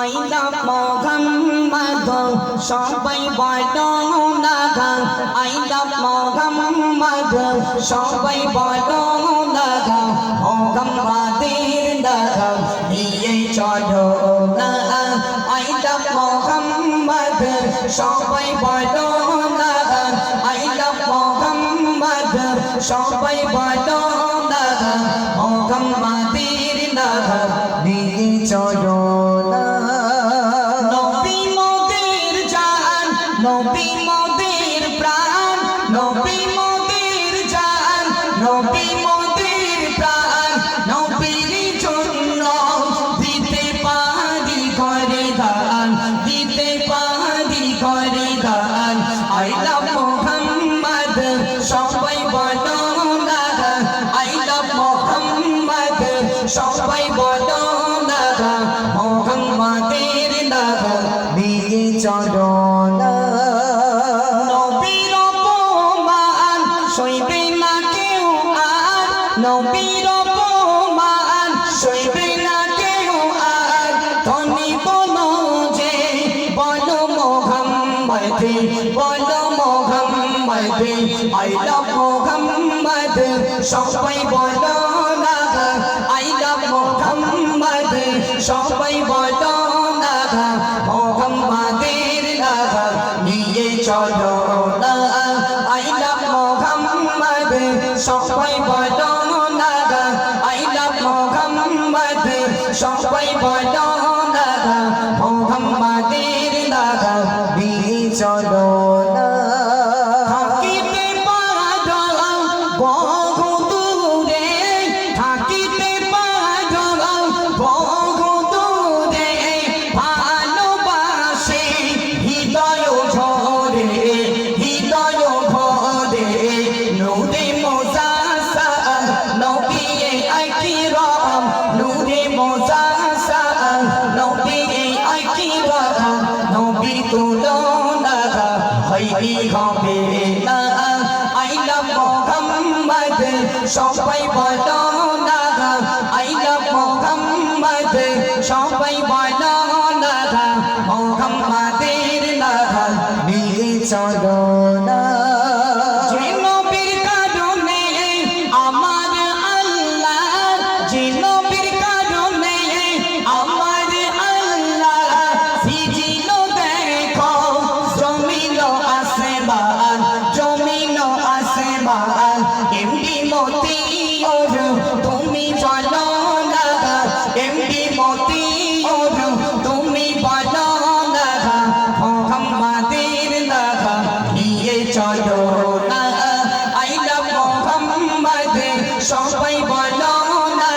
আইলা মোহাম্মদ সবাই বলো না আইলা মোহাম্মদ সবাই বলো না মোহাম্মদের নাম নিয়ে চলো না। আইলা মোহাম্মদ সবাই বলো না আইলা মোহাম্মদ না না নবী মোদের জান, নবী মোদের প্রাণ, নবী মোদের জান, নবী মোদের প্রাণ, নবীর জন্য দিতে পারি করে দান, দিতে পারি করে দান। আই লাভ মোহাম্মদ সবাই নিয়ে চলো না নবীর অপমান সইবে না কেউ আর নবীর অপমান সইবে না কেউ আর ধনী বলো যে বলো মোহাম্মদ বলো মোহাম্মদ আই লাভ মোহাম্মদ সবাই বলো না আই লাভ মোহাম্মদ সবাই বলো সবাই আকিরাম নূরে মোজাসা নবী আকিরাম নবী তুলনা হইবি হবে না। আই লাভ মোহাম্মদ, সবাই বলো না। আই লাভ মোহাম্মদ, সবাই বলো চলো না আই লাভ মোহাম্মদ সবাই বলো না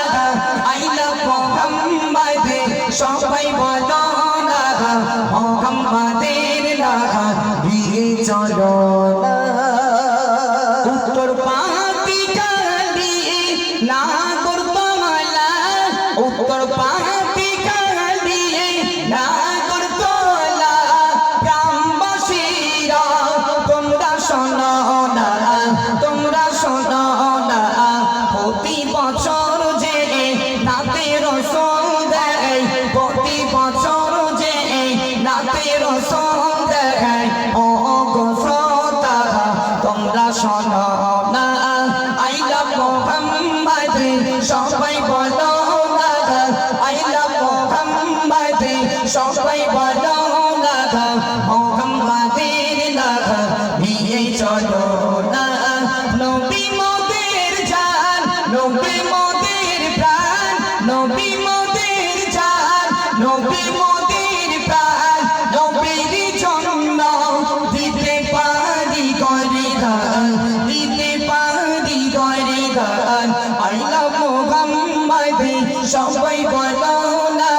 আই লাভ মোহাম্মদ সবাই বলো না, মোহাম্মদের নাম নিয়ে চলো না। না উত্তর পাতি বছর যে নাতে রসল দেয়, প্রতি বছর যে নাতে রসল দেয়। ও গোসতা তোমরা শোনো না, আই লাভ মোহাম্মদ, সবাই বলো না। আই লাভ মোহাম্মদ, সবাই বলো না মোহাম্মদের গান আই লাভ মোহাম্মদ সবাই বলো না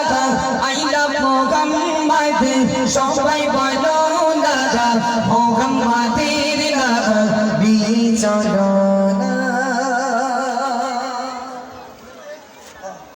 আই লাভ মোহাম্মদ সবাই